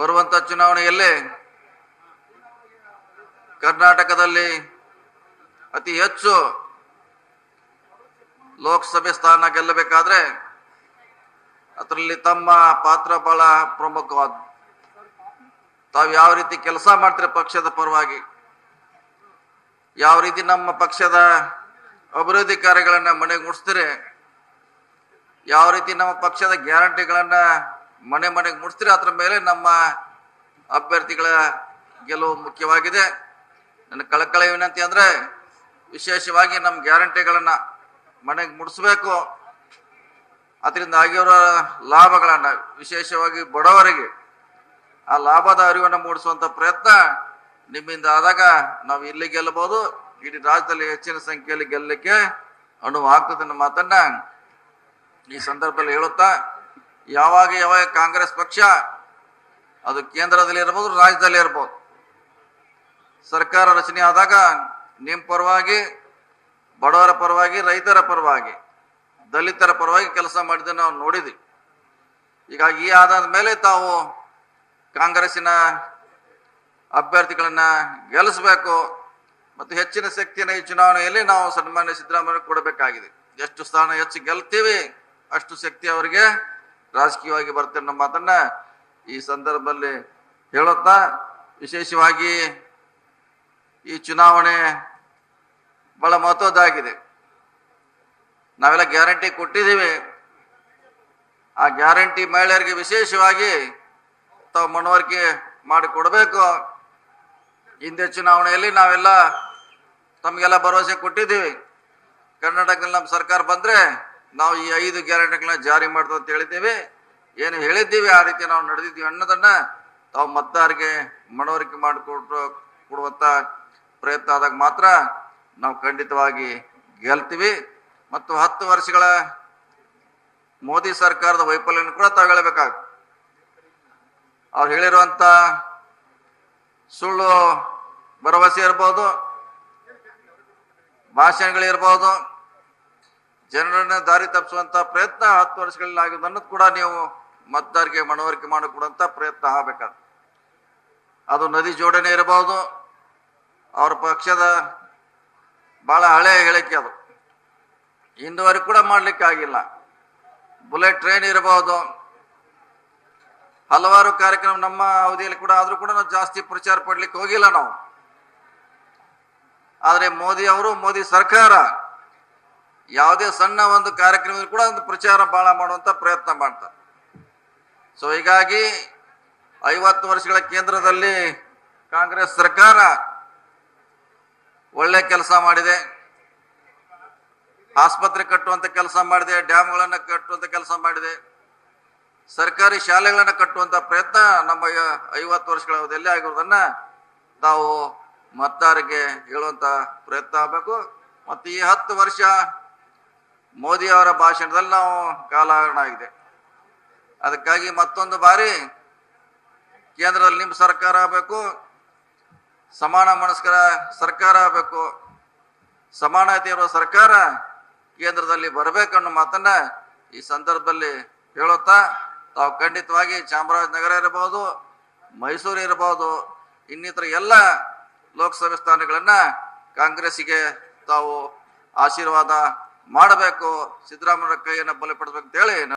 ಬರುವಂತ ಚುನಾವಣೆಯಲ್ಲಿ ಕರ್ನಾಟಕದಲ್ಲಿ ಅತಿ ಹೆಚ್ಚು ಲೋಕಸಭೆ ಸ್ಥಾನ ಗೆಲ್ಲಬೇಕಾದ್ರೆ ಅದರಲ್ಲಿ ತಮ್ಮ ಪಾತ್ರ ಬಹಳ ಪ್ರಮುಖವಾದ. ತಾವು ಯಾವ ರೀತಿ ಕೆಲಸ ಮಾಡ್ತೀರ ಪಕ್ಷದ ಪರವಾಗಿ? ಯಾವ ರೀತಿ ನಮ್ಮ ಪಕ್ಷದ ಅಭಿವೃದ್ಧಿ ಕಾರ್ಯಗಳನ್ನ ಮನೆಗೆ ಯಾವ ರೀತಿ ನಮ್ಮ ಪಕ್ಷದ ಗ್ಯಾರಂಟಿಗಳನ್ನ ಮನೆ ಮನೆಗೆ ಮುಟ್ಟಿಸ್ತೀರಿ ಅದ್ರ ಮೇಲೆ ನಮ್ಮ ಅಭ್ಯರ್ಥಿಗಳ ಗೆಲುವು ಮುಖ್ಯವಾಗಿದೆ. ನನ್ನ ಕಳಕಳ ವಿನಂತಿ ಅಂದ್ರೆ ವಿಶೇಷವಾಗಿ ನಮ್ಮ ಗ್ಯಾರಂಟಿಗಳನ್ನು ಮನೆಗೆ ಮುಡಿಸ್ಬೇಕು ಅದರಿಂದ ಆಗಿರೋ ಲಾಭಗಳನ್ನು, ವಿಶೇಷವಾಗಿ ಬಡವರಿಗೆ ಆ ಲಾಭದ ಅರಿವನ್ನು ಮೂಡಿಸುವಂಥ ಪ್ರಯತ್ನ ನಿಮ್ಮಿಂದ ಆದಾಗ ನಾವು ಇಲ್ಲಿ ಗೆಲ್ಲಬಹುದು. ಇಡೀ ರಾಜ್ಯದಲ್ಲಿ ಹೆಚ್ಚಿನ ಸಂಖ್ಯೆಯಲ್ಲಿ ಗೆಲ್ಲಲಿಕ್ಕೆ ಅನುವು ಆಗ್ತದೆ ಅನ್ನೋ ಮಾತನ್ನ ಈ ಸಂದರ್ಭದಲ್ಲಿ ಹೇಳುತ್ತಾ ಯಾವಾಗ ಯಾವಾಗ ಕಾಂಗ್ರೆಸ್ ಪಕ್ಷ, ಅದು ಕೇಂದ್ರದಲ್ಲಿ ಇರ್ಬೋದು, ರಾಜ್ಯದಲ್ಲಿ ಇರ್ಬೋದು. ಸರ್ಕಾರ ರಚನೆ ಆದಾಗ ನಿಮ್ಮ ಪರವಾಗಿ, ಬಡವರ ಪರವಾಗಿ, ರೈತರ ಪರವಾಗಿ, ದಲಿತರ ಪರವಾಗಿ ಕೆಲಸ ಮಾಡಿದ ನಾವು ನೋಡಿದ್ವಿ. ಈಗ ಈ ಆಧಾರದ ಮೇಲೆ ತಾವು ಕಾಂಗ್ರೆಸ್ಸಿನ ಅಭ್ಯರ್ಥಿಗಳನ್ನ ಗೆಲ್ಲಿಸಬೇಕು. ಮತ್ತು ಹೆಚ್ಚಿನ ಶಕ್ತಿಯನ್ನು ಈ ಚುನಾವಣೆಯಲ್ಲಿ ನಾವು ಸನ್ಮಾನ್ಯ ಸಿದ್ದರಾಮಯ್ಯ ಕೊಡಬೇಕಾಗಿದೆ. ಎಷ್ಟು ಸ್ಥಾನ ಹೆಚ್ಚು ಗೆಲ್ತೀವಿ, ಅಷ್ಟು ಶಕ್ತಿ ಅವರಿಗೆ ರಾಜಕೀಯವಾಗಿ ಬರ್ತೇನೆ ನಮ್ಮ ಮಾತನ್ನ ಈ ಸಂದರ್ಭದಲ್ಲಿ ಹೇಳುತ್ತಾ, ವಿಶೇಷವಾಗಿ ಈ ಚುನಾವಣೆ ಬಹಳ ಮಹತ್ವದ್ದಾಗಿದೆ. ನಾವೆಲ್ಲ ಗ್ಯಾರಂಟಿ ಕೊಟ್ಟಿದ್ದೀವಿ. ಆ ಗ್ಯಾರಂಟಿ ಮಹಿಳೆಯರಿಗೆ ವಿಶೇಷವಾಗಿ ತಾವು ಮನವರಿಕೆ ಮಾಡಿಕೊಡಬೇಕು. ಹಿಂದೆ ಚುನಾವಣೆಯಲ್ಲಿ ನಾವೆಲ್ಲ ತಮಗೆಲ್ಲ ಭರವಸೆ ಕೊಟ್ಟಿದ್ದೀವಿ. ಕರ್ನಾಟಕದಲ್ಲಿ ನಮ್ಮ ಸರ್ಕಾರ ಬಂದ್ರೆ ನಾವು ಈ ಐದು ಗ್ಯಾರಂಟಿಗಳನ್ನ ಜಾರಿ ಮಾಡ್ತೀವಿ ಅಂತ ಹೇಳಿದ್ದೀವಿ. ಏನು ಹೇಳಿದ್ದೀವಿ, ಆ ರೀತಿ ನಾವು ನಡೆದಿದ್ದೀವಿ ಅನ್ನೋದನ್ನ ತಾವು ಮತದಾರರಿಗೆ ಮನವರಿಕೆ ಮಾಡಿಕೊಟ್ಟು ಕೊಡುವಂತ ಪ್ರಯತ್ನ ಆದಾಗ ಮಾತ್ರ ನಾವು ಖಂಡಿತವಾಗಿ ಗೆಲ್ತೀವಿ. ಮತ್ತು ಹತ್ತು ವರ್ಷಗಳ ಮೋದಿ ಸರ್ಕಾರದ ವೈಫಲ್ಯನ ಕೂಡ ತಾವು ಹೇಳಬೇಕಾಗುತ್ತೆ. ಅವ್ರು ಹೇಳಿರುವಂತ ಸುಳ್ಳು ಭರವಸೆ ಇರ್ಬೋದು ಭಾಷಣಗಳಿರ್ಬೋದು ಜನರನ್ನ ದಾರಿ ತಪ್ಪಿಸುವಂತ ಪ್ರಯತ್ನ ಹತ್ತು ವರ್ಷಗಳಲ್ಲಿ ಆಗಿದ್ದನ್ನು ಕೂಡ ನೀವು ಮತದಾರಿಗೆ ಮನವರಿಕೆ ಮಾಡಿಕೊಡುವಂತ ಪ್ರಯತ್ನ ಆಗಬೇಕಾದ ಅದು ನದಿ ಜೋಡಣೆ ಇರಬಹುದು, ಅವ್ರ ಪಕ್ಷದ ಬಹಳ ಹಳೆಯ ಹೇಳಿಕೆ ಅದು. ಇಂದುವರೆಗೂ ಕೂಡ ಮಾಡಲಿಕ್ಕೆ ಆಗಿಲ್ಲ. ಬುಲೆಟ್ ಟ್ರೈನ್ ಇರಬಹುದು, ಹಲವಾರು ಕಾರ್ಯಕ್ರಮ ನಮ್ಮ ಅವಧಿಯಲ್ಲಿ ಕೂಡ ಆದ್ರೂ ಕೂಡ ನಾವು ಜಾಸ್ತಿ ಪ್ರಚಾರ ಪಡ್ಲಿಕ್ಕೆ ಹೋಗಿಲ್ಲ ನಾವು. ಆದ್ರೆ ಮೋದಿ ಅವರು, ಮೋದಿ ಸರ್ಕಾರ ಯಾವುದೇ ಸಣ್ಣ ಒಂದು ಕಾರ್ಯಕ್ರಮ ಕೂಡ ಒಂದು ಪ್ರಚಾರ ಭಾಳ ಮಾಡುವಂತ ಪ್ರಯತ್ನ ಮಾಡ್ತಾರೆ. ಸೊ ಹೀಗಾಗಿ ಐವತ್ತು ವರ್ಷಗಳ ಕೇಂದ್ರದಲ್ಲಿ ಕಾಂಗ್ರೆಸ್ ಸರ್ಕಾರ ಒಳ್ಳೆ ಕೆಲಸ ಮಾಡಿದೆ. ಆಸ್ಪತ್ರೆ ಕಟ್ಟುವಂತ ಕೆಲಸ ಮಾಡಿದೆ, ಡ್ಯಾಮ್ಗಳನ್ನು ಕಟ್ಟುವಂತ ಕೆಲಸ ಮಾಡಿದೆ. ಸರ್ಕಾರಿ ಶಾಲೆಗಳನ್ನು ಕಟ್ಟುವಂತ ಪ್ರಯತ್ನ ನಮ್ಮ ಐವತ್ತು ವರ್ಷಗಳ ಅವಧಿಯಲ್ಲಿ ಆಗಿರೋದನ್ನ ನಾವು ಮತದಾರರಿಗೆ ಹೇಳುವಂತ ಪ್ರಯತ್ನ ಆಗಬೇಕು. ಮತ್ತು ಈ ಹತ್ತು ವರ್ಷ ಮೋದಿ ಅವರ ಭಾಷಣದಲ್ಲಿ ನಾವು ಕಾಲಹರಣ ಆಗಿದೆ. ಅದಕ್ಕಾಗಿ ಮತ್ತೊಂದು ಬಾರಿ ಕೇಂದ್ರದಲ್ಲಿ ನಿಮ್ಮ ಸರ್ಕಾರ ಆಗಬೇಕು, ಸಮಾನ ಮನಸ್ಕರ ಸರ್ಕಾರ ಆಗಬೇಕು, ಸಮಾನತೆ ಇರುವ ಸರ್ಕಾರ ಕೇಂದ್ರದಲ್ಲಿ ಬರಬೇಕನ್ನೋ ಮಾತನ್ನ ಈ ಸಂದರ್ಭದಲ್ಲಿ ಹೇಳುತ್ತಾ, ತಾವು ಖಂಡಿತವಾಗಿ ಚಾಮರಾಜನಗರ ಇರಬಹುದು, ಮೈಸೂರು ಇರಬಹುದು, ಇನ್ನಿತರ ಎಲ್ಲ ಲೋಕಸಭೆ ಸ್ಥಾನಗಳನ್ನು ಕಾಂಗ್ರೆಸ್ಸಿಗೆ ತಾವು ಆಶೀರ್ವಾದ ಮಾಡಬೇಕು ಸಿದ್ದರಾಮಯ್ಯ ಕೈಯನ್ನು ಬಲಪಡಿಸಬೇಕು ಅಂತ ಹೇಳಿ